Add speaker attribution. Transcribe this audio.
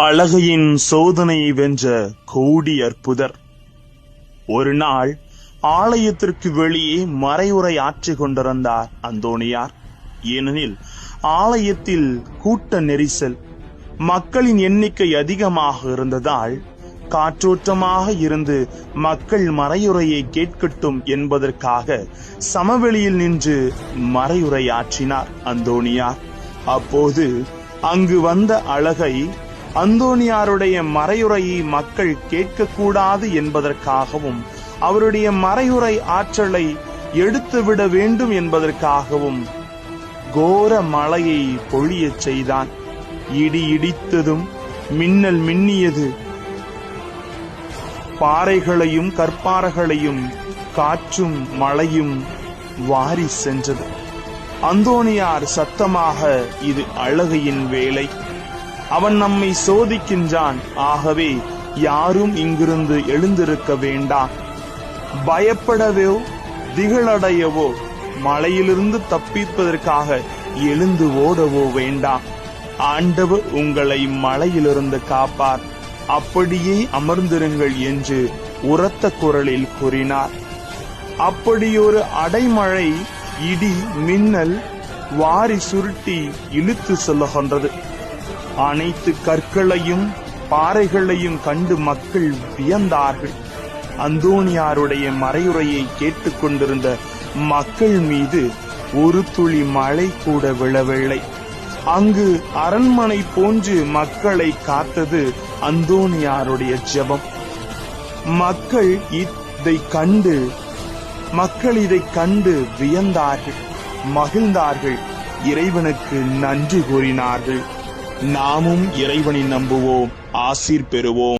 Speaker 1: அழகையின் சோதனையை வென்ற கோடி அற்புதர் ஒரு நாள் ஆலயத்திற்கு வெளியே மறைவுரை ஆற்றிக் கொண்டிருந்தார் அந்தோணியார். ஏனெனில் ஆலயத்தில் கூட்ட நெரிசல் மக்களின் எண்ணிக்கை அதிகமாக இருந்ததால் காற்றோட்டமாக இருந்து மக்கள் மறையுறையை கேட்கட்டும் என்பதற்காக சமவெளியில் நின்று மறையுரையாற்றினார் அந்தோணியார். அப்போது அங்கு வந்த அழகை அந்தோனியாருடைய மறையுரையை மக்கள் கேட்கக்கூடாது என்பதற்காகவும் அவருடைய மறையுரை ஆற்றலை எடுத்துவிட வேண்டும் என்பதற்காகவும் கோர மழையை பொழியச் செய்தான். இடி இடித்ததும் மின்னல் மின்னியது. பாறைகளையும் கற்பாறைகளையும் காற்றும் மழையும் வாரி சென்றது. அந்தோனியார் சத்தமாக இது அழகையின் வேலை. அவன் நம்மை சோதிக்கின்றான். ஆகவே யாரும் இங்கிருந்து எழுந்திருக்க வேண்டாம் பயப்படவோ திகழடையவோ மலையிலிருந்து தப்பிப்பதற்காக எழுந்து ஓடவோ வேண்டாம் ஆண்டவர் உங்களை மலையிலிருந்து காப்பார். அப்படியே அமர்ந்திருங்கள் என்று உரத்த குரலில் கூறினார். அப்படியொரு அடைமழை இடி மின்னல் வாரி சுருட்டி இழுத்து செல்லுகின்றது. அனைத்து கற்களையும் பாறைகளையும் கண்டு மக்கள் வியந்தார்கள். அந்தோணியாருடைய மறையுறையை கேட்டுக்கொண்டிருந்த மக்கள் மீது ஒரு துளி மழை கூட விழவில்லை. அங்கு அரண்மனை போன்று மக்களை காத்தது அந்தோணியாருடைய ஜெபம். மக்கள் இதை கண்டு மக்கள் இதை கண்டு வியந்தார்கள் மகிழ்ந்தார்கள் இறைவனுக்கு நன்றி கூறினார்கள். நாமும் இறைவனை நம்புவோம் ஆசீர் பெறுவோம்.